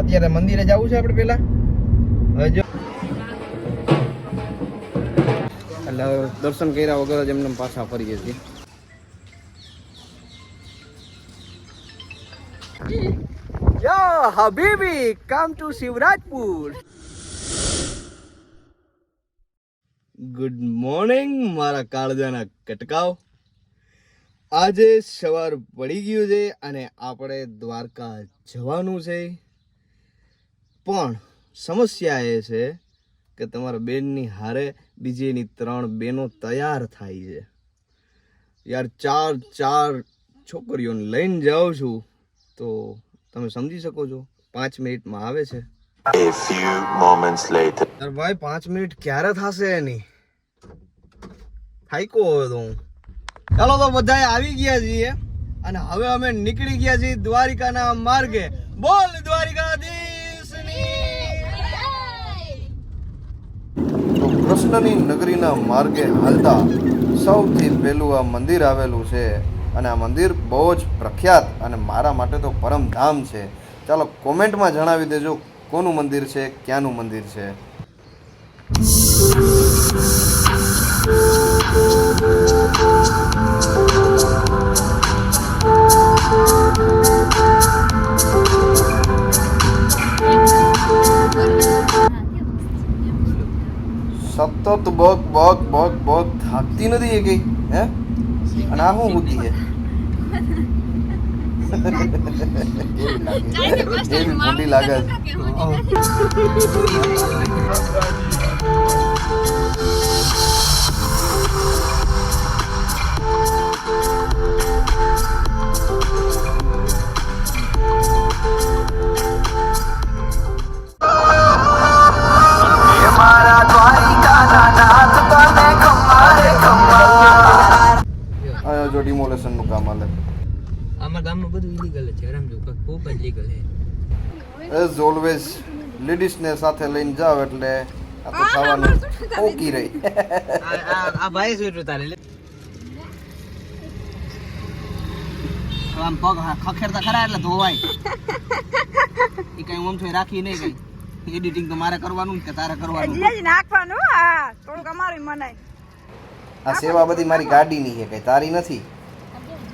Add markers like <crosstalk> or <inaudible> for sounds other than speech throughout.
અત્યારે મંદિરે જવું છે આપણે પેલા હવે જો એટલે દર્શન કર્યા વગર જ એમને પાછા ફરીએ છીએ. Yo હબીબી come to Shivrajpur. Good morning મારા કાળજાના કટકાવ આજે સવાર પડી ગયું છે અને આપણે દ્વારકા જવાનું છે. પણ સમસ્યા એ છે કે તમારા બેનની હારે બીજીની ત્રણ બેનો તૈયાર થાય છે. યાર ચાર ચાર છોકરીઓને લઈને જાઉં છું તો તમે સમજી શકો છો પાંચ મિનિટમાં આવે છે. ભાઈ પાંચ મિનિટ ક્યારે થશે એની? થાયકો હવે તો હું. ચાલો તો બધા આવી ગયા છીએ અને હવે અમે નીકળી ગયા છીએ દ્વારિકાના માર્ગે. બોલ દ્વારિકાધીશની તો નગરીના માર્ગે હાલતા સૌથી પહેલું આ મંદિર આવેલું છે. અને આ મંદિર બહુ જ પ્રખ્યાત અને મારા માટે તો પરમધામ છે. ચાલો કોમેન્ટમાં જણાવી દેજો કોનું મંદિર છે, ક્યાંનું મંદિર છે. સતત બગ બગ બગ બગ થાકતી નથી એ કઈ હે? અને આ શું બુદ્ધિ છે? એવી મોટી લાગે છે. આ જો ડિમોલેશનનું કામ ગામમાં બધું છે કોક જ લીગલ છે. એઝ ઓલવેઝ લેડીઝ ને સાથે લઈને જાવ એટલે આ તો ખાવાનું ઓકી રહી. આ ભાઈ શું તારે આમ પગ ખખેરતા ખરા એટલે ધોવાય. એ કઈ ઓમ છો રાખી નહીં કઈ. એડિટિંગ તો મારે કરવાનું કે તારે કરવાનું એટલે જ નાખવાનું હા થોડુંક અમારું મનાય આ સેવા બધી મારી ગાડીની છે કઈ તારી નથી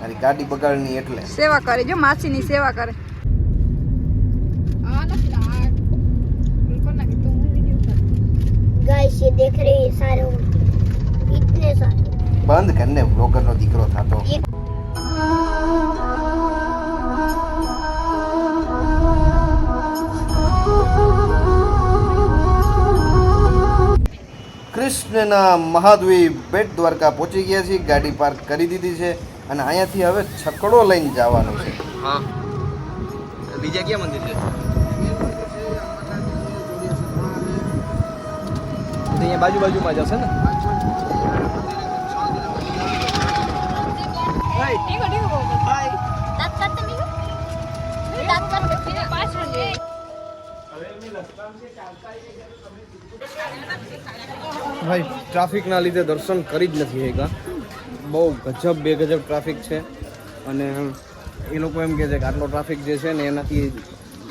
મારી ગાડી બગાડની એટલે સેવા કરે જો માસીની સેવા કરે गाइस ये देख रहे हैं सारे ऊँट। इतने सारे બંધ કરને બ્લોગર નો દીકરો થાતો કૃષ્ણના મહાદ્વીપ બેટ દ્વારકા પહોંચી ગયા છીએ. ગાડી પાર્ક કરી દીધી છે અને અહીંયાથી હવે છકડો લઈને જવાનો છે. હા. બીજા ક્યાં મંદિર છે? અહીંયા બાજુ બાજુમાં જશે ને? હવે ભાઈ, ટ્રાફિકના લીધે દર્શન કરી જ નથી શક્યા. બહુ ગજબ બે ગજબ ટ્રાફિક છે. અને એ લોકો એમ કહે છે કે આટલો ટ્રાફિક જે છે ને એનાથી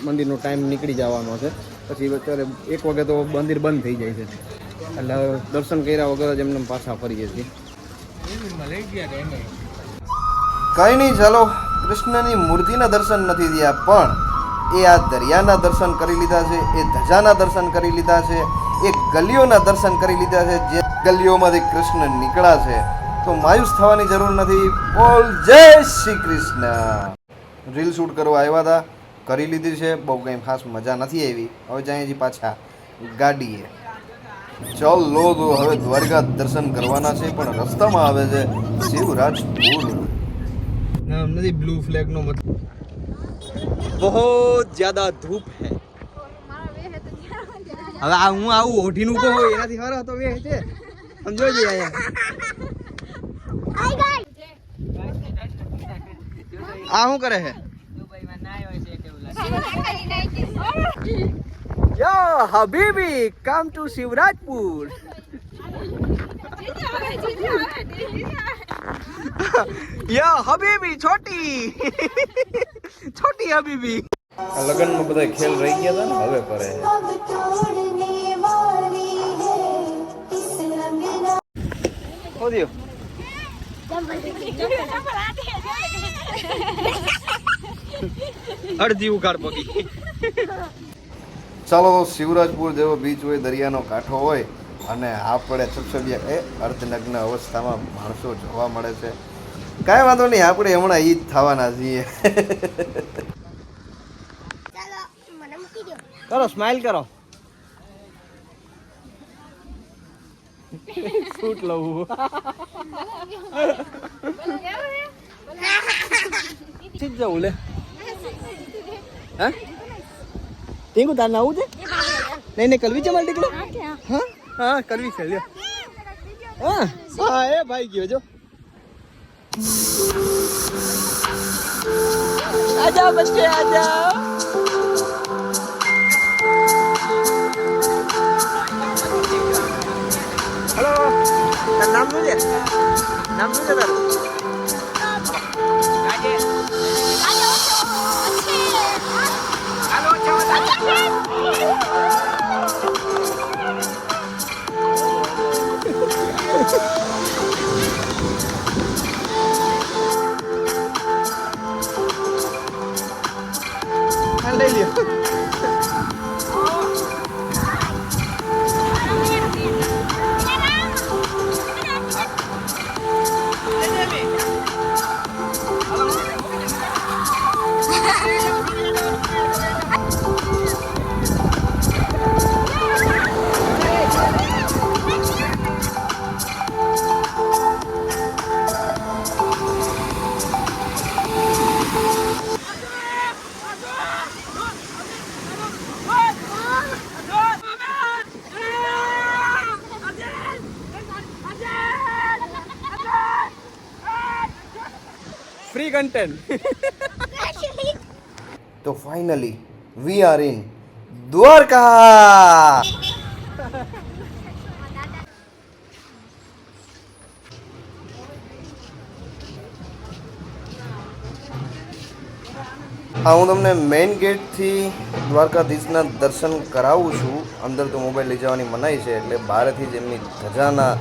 મંદિરનો ટાઈમ નીકળી જવાનો છે. પછી અત્યારે એક વાગે તો મંદિર બંધ થઈ જાય છે. એટલે દર્શન કર્યા વગર જ એમને પાછા ફરીએ છીએ. કઈ નહીં, ચાલો. કૃષ્ણની મૂર્તિના દર્શન નથી થયા, પણ એ આ દરિયાના દર્શન કરી લીધા છે, એ ધજાના દર્શન કરી લીધા છે. એ ગલીઓના દર્શન કરી લીધા છે જે ગલીઓમાંથી કૃષ્ણ નીકળ્યા છે. તો માયુસ થવાની જરૂર નથી. બોલ જય શ્રી કૃષ્ણ. રીલ શૂટ કરવા આવ્યા હતા કરી લીધી છે. બહુ કંઈ ખાસ મજા નથી આવી. હવે જાય પાછા ગાડીએ. ચલ લો તો હવે દ્વારકા દર્શન કરવાના છે પણ રસ્તામાં આવે છે શિવરાજપુર નામ નથી બ્લુ ફ્લેગ નો મતલબ બહુ જ્યાદા ધૂપ હે હવે આ હું આવું ઓઢીનું કહું એનાથી હરો તો વે છે. સમજો ਜੀ આયા આ શું કરે છે? યો, હબીબી કમ ટુ શિવરાજપુર. યો, હબીબી, છોટી. <laughs> છોટી હબીબી. લગ્નમાં બધા ખેલ રહી ગયા હતા ને હવે કરે અડધી ઉઘાડ પગી ચાલો શિવરાજપુર જેવો બીચ હોય દરિયાનો કાંઠો હોય અને આપણે છબછબિયા એ અર્ધનગ્ન અવસ્થામાં માણસો જોવા મળે છે. કાંઈ વાંધો નહીં આપણે હમણાં એ જ થવાના છીએ. કરો સ્માઈલ કરો. સૂટ લઉં ઠીક જવું લે હા? ટીંકુ તાર નાવું છે? નહીં નહીં કલવી છે મારે દીકરી? હા હા? કલવી છે લ્યો. હા. હા એ ભાઈ ગયો જો. આજા બચ્ચે આ જાઓ હેલો તાર નામ કન્ટેન્ટ તો finally we are in Dwarka હા, હું તમને મેઇન ગેટથી દ્વારકાધીશના દર્શન કરાવું છું. અંદર તો મોબાઈલ લઈ જવાની મનાઈ છે, એટલે બહારથી જ એમની ધજાના,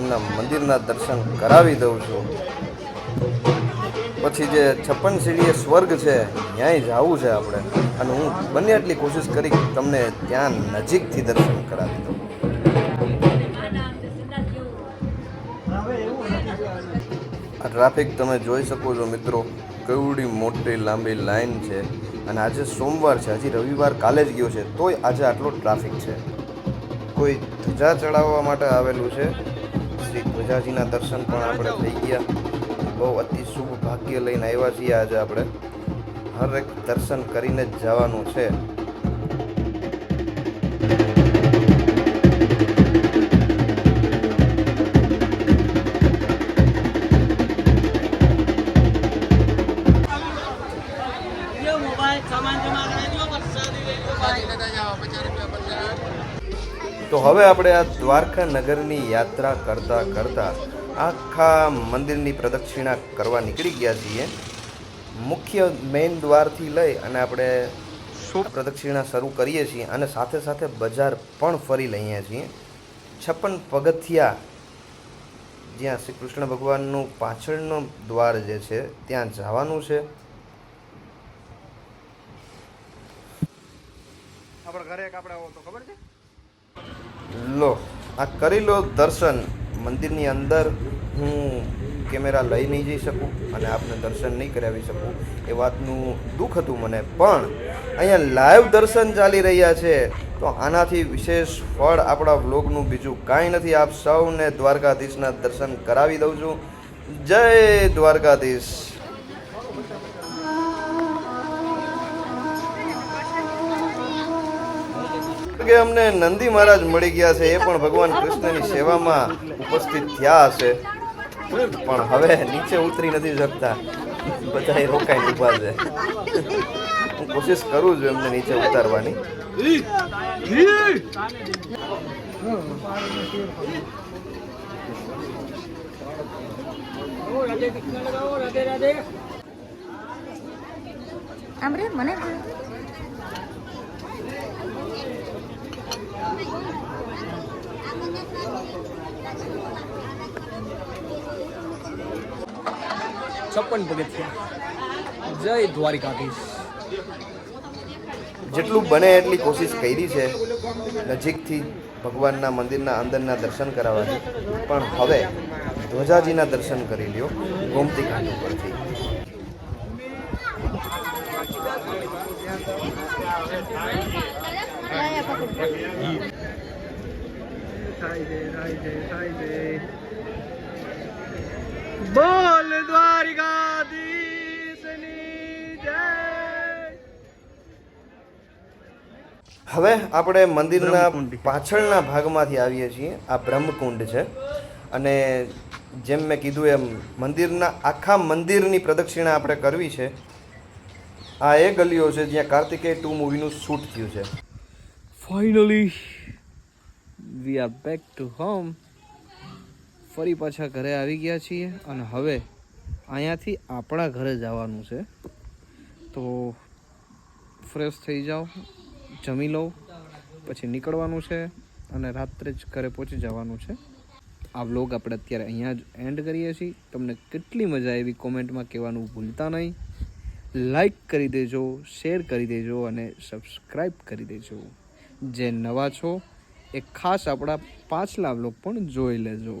એમના મંદિરના દર્શન કરાવી દઉં છું. પછી જે છપ્પન સીડીએ સ્વર્ગ છે ત્યાંય જવું છે આપણે. અને હું બને એટલી કોશિશ કરી તમને ત્યાં નજીકથી દર્શન કરાવી દઉં. આ ટ્રાફિક તમે જોઈ શકો છો મિત્રો, કેવડી મોટી લાંબી લાઈન છે. અને આજે સોમવાર છે, હજી રવિવાર કાલે જ ગયો છે, તોય આજે આટલો ટ્રાફિક છે. કોઈ ધજા ચડાવવા માટે આવેલું છે. શ્રી ધ્વજાજીના દર્શન પણ આપણે થઈ ગયા. બહુ અતિ શુભ ભાગ્ય લઈને આવ્યા છીએ આજે આપણે. હરેક દર્શન કરીને જ જવાનું છે. તો હવે આપણે આ દ્વારકા નગરની યાત્રા કરતા કરતા આખા મંદિરની પ્રદક્ષિણા કરવા નીકળી ગયા છીએ. મુખ્ય મેઇન દ્વારથી લઈ અને આપણે પ્રદક્ષિણા શરૂ કરીએ છીએ અને સાથે સાથે બજાર પણ ફરી લઈએ છીએ. છપ્પન પગથિયા જ્યાં શ્રી કૃષ્ણ ભગવાનનું પાછળનો દ્વાર જે છે ત્યાં જવાનું છે. આપણા ઘરે ખબર છે? લો આ કરી લો દર્શન. મંદિરની અંદર હું કેમેરા લઈ નહીં જઈ શકું અને આપને દર્શન નહીં કરાવી શકું એ વાતનું દુઃખ હતું મને. પણ અહીંયા લાઈવ દર્શન ચાલી રહ્યા છે, તો આનાથી વિશેષ ફળ આપણા વ્લોગનું બીજું કાંઈ નથી. આપ સૌને દ્વારકાધીશના દર્શન કરાવી દઉં છું. જય દ્વારકાધીશ. કે અમને નંદી મહારાજ મળી ગયા છે એ પણ ભગવાન કૃષ્ણની સેવામાં ઉપસ્થિત થયા હશે પણ હવે નીચે ઉતરી નથી શકતા. બધા રોકાઈને ઊભા છે. હું કોશિશ કરું છું એમને નીચે ઉતારવાની. આમ રે મને છપ્પન જય દ્વારિકાધીશ. જેટલું બને એટલી કોશિશ કરી છે નજીકથી ભગવાનના મંદિરના અંદરના દર્શન કરાવવાની. પણ હવે ધ્વજાજીના દર્શન કરી લ્યો, ગોમતી ઘાટ ઉપરથી. થાય છે થાય છે થાય છે બોલ દ્વારિકાધીશની જય. હવે આપણે મંદિરના પાછળના ભાગમાંથી આવીએ છીએ. આ બ્રહ્મકુંડ છે. અને જેમ મેં કીધું એમ મંદિરના આખા મંદિરની પ્રદક્ષિણા આપણે કરવી છે. આ એ ગલીઓ છે જ્યાં કાર્તિકેય ટુ મૂવીનું શૂટ થયું છે. Finally we are back to home ફરી પાછા ઘરે આવી ગયા છીએ અને હવે અહીંયાથી આપણા ઘરે જવાનું છે. તો ફ્રેશ થઈ જાઓ, જમી લઉં પછી નીકળવાનું છે અને રાત્રે જ ઘરે પહોંચી જવાનું છે. આ વ્લોગ આપણે અત્યારે અહીંયા જ એન્ડ કરીએ છીએ. તમને કેટલી મજા આવી કોમેન્ટમાં કહેવાનું ભૂલતા નહીં. લાઈક કરી દેજો શેર કરી દેજો અને સબસ્ક્રાઈબ કરી દેજો. જે નવા છો એ ખાસ આપણા પાછલા વ્લોગ પણ જોઈ લેજો.